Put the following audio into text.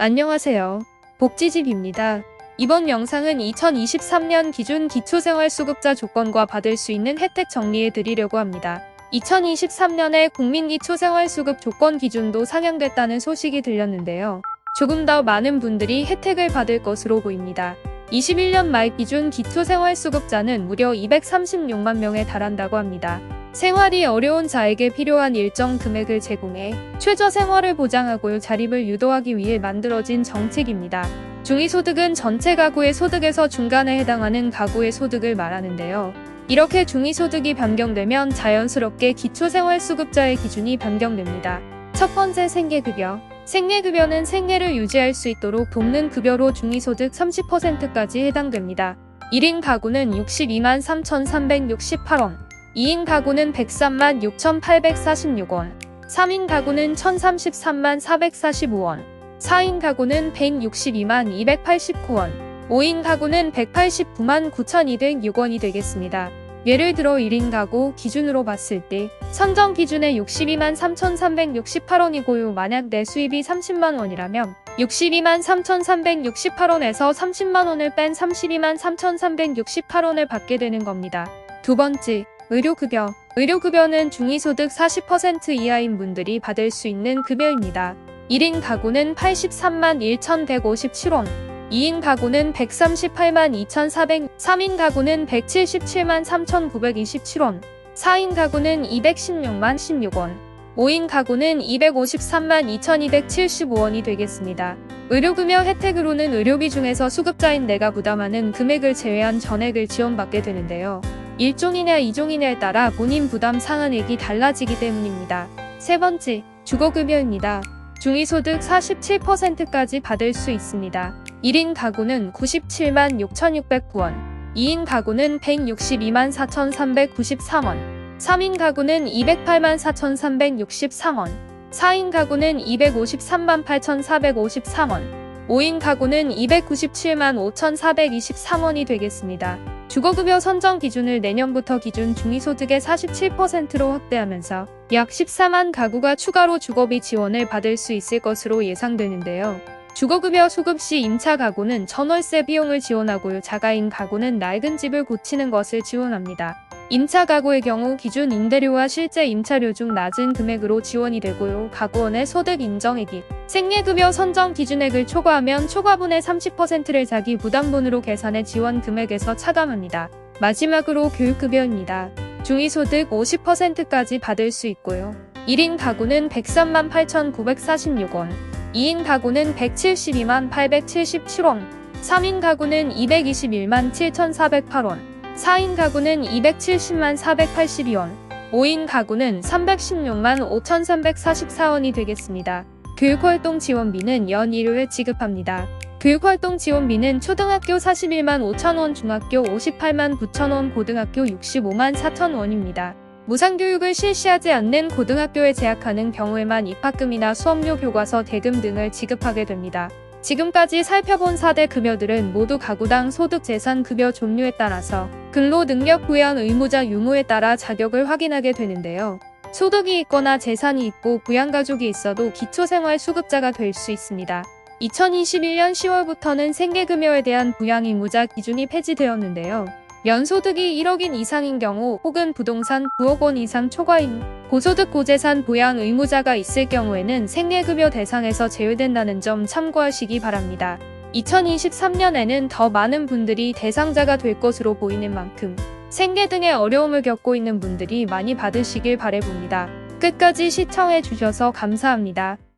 안녕하세요. 복지집입니다. 이번 영상은 2023년 기준 기초생활수급자 조건과 받을 수 있는 혜택 정리해 드리려고 합니다. 2023년에 국민 기초생활수급 조건 기준도 상향됐다는 소식이 들렸는데요. 조금 더 많은 분들이 혜택을 받을 것으로 보입니다. 21년 말 기준 기초생활수급자는 무려 236만 명에 달한다고 합니다. 생활이 어려운 자에게 필요한 일정 금액을 제공해 최저 생활을 보장하고 자립을 유도하기 위해 만들어진 정책입니다. 중위소득은 전체 가구의 소득에서 중간에 해당하는 가구의 소득을 말하는데요. 이렇게 중위소득이 변경되면 자연스럽게 기초생활수급자의 기준이 변경됩니다. 첫 번째 생계급여. 생계급여는 생계를 유지할 수 있도록 돕는 급여로 중위소득 30%까지 해당됩니다. 1인 가구는 62만 3,368원, 2인 가구는 103만 6,846원, 3인 가구는 1,033만 445원, 4인 가구는 162만 289원, 5인 가구는 189만 9,206원이 되겠습니다. 예를 들어 1인 가구 기준으로 봤을 때 선정 기준의 62만 3,368원이고요. 만약 내 수입이 30만 원이라면 62만 3,368원에서 30만 원을 뺀 32만 3,368원을 받게 되는 겁니다. 두 번째, 의료급여. 의료급여는 중위소득 40% 이하인 분들이 받을 수 있는 급여입니다. 1인 가구는 83만 1,157원, 2인 가구는 138만 2,400, 3인 가구는 177만 3,927원, 4인 가구는 216만 16원, 5인 가구는 253만 2,275원이 되겠습니다. 의료급여 혜택으로는 의료비 중에서 수급자인 내가 부담하는 금액을 제외한 전액을 지원받게 되는데요. 1종이냐 2종이냐에 따라 본인 부담 상한액이 달라지기 때문입니다. 세 번째, 주거급여입니다. 중위소득 47%까지 받을 수 있습니다. 1인 가구는 97만 6,609원, 2인 가구는 162만 4,393원, 3인 가구는 208만 4,363원, 4인 가구는 253만 8,453원, 5인 가구는 297만 5,423원이 되겠습니다. 주거급여 선정 기준을 내년부터 기준 중위소득의 47%로 확대하면서 약 14만 가구가 추가로 주거비 지원을 받을 수 있을 것으로 예상되는데요. 주거급여 수급 시 임차 가구는 전월세 비용을 지원하고요. 자가인 가구는 낡은 집을 고치는 것을 지원합니다. 임차 가구의 경우 기준 임대료와 실제 임차료 중 낮은 금액으로 지원이 되고요. 가구원의 소득 인정액이 생계급여 선정 기준액을 초과하면 초과분의 30%를 자기 부담분으로 계산해 지원 금액에서 차감합니다. 마지막으로 교육급여입니다. 중위소득 50%까지 받을 수 있고요. 1인 가구는 103만 8,946원, 2인 가구는 172만 877원, 3인 가구는 221만 7,408원, 4인 가구는 270만 482원, 5인 가구는 316만 5,344원이 되겠습니다. 교육활동 지원비는 연 1회 지급합니다. 교육활동 지원비는 초등학교 41만 5천원, 중학교 58만 9천원, 고등학교 65만 4천원입니다. 무상교육을 실시하지 않는 고등학교에 재학하는 경우에만 입학금이나 수업료 교과서 대금 등을 지급하게 됩니다. 지금까지 살펴본 4대 급여들은 모두 가구당 소득 재산 급여 종류에 따라서 근로 능력 부양 의무자 유무에 따라 자격을 확인하게 되는데요. 소득이 있거나 재산이 있고 부양가족이 있어도 기초생활 수급자가 될 수 있습니다. 2021년 10월부터는 생계급여에 대한 부양 의무자 기준이 폐지되었는데요. 연소득이 1억인 이상인 경우 혹은 부동산 9억 원 이상 초과인 고소득 고재산 보양 의무자가 있을 경우에는 생계급여 대상에서 제외된다는 점 참고하시기 바랍니다. 2023년에는 더 많은 분들이 대상자가 될 것으로 보이는 만큼 생계 등의 어려움을 겪고 있는 분들이 많이 받으시길 바래봅니다. 끝까지 시청해 주셔서 감사합니다.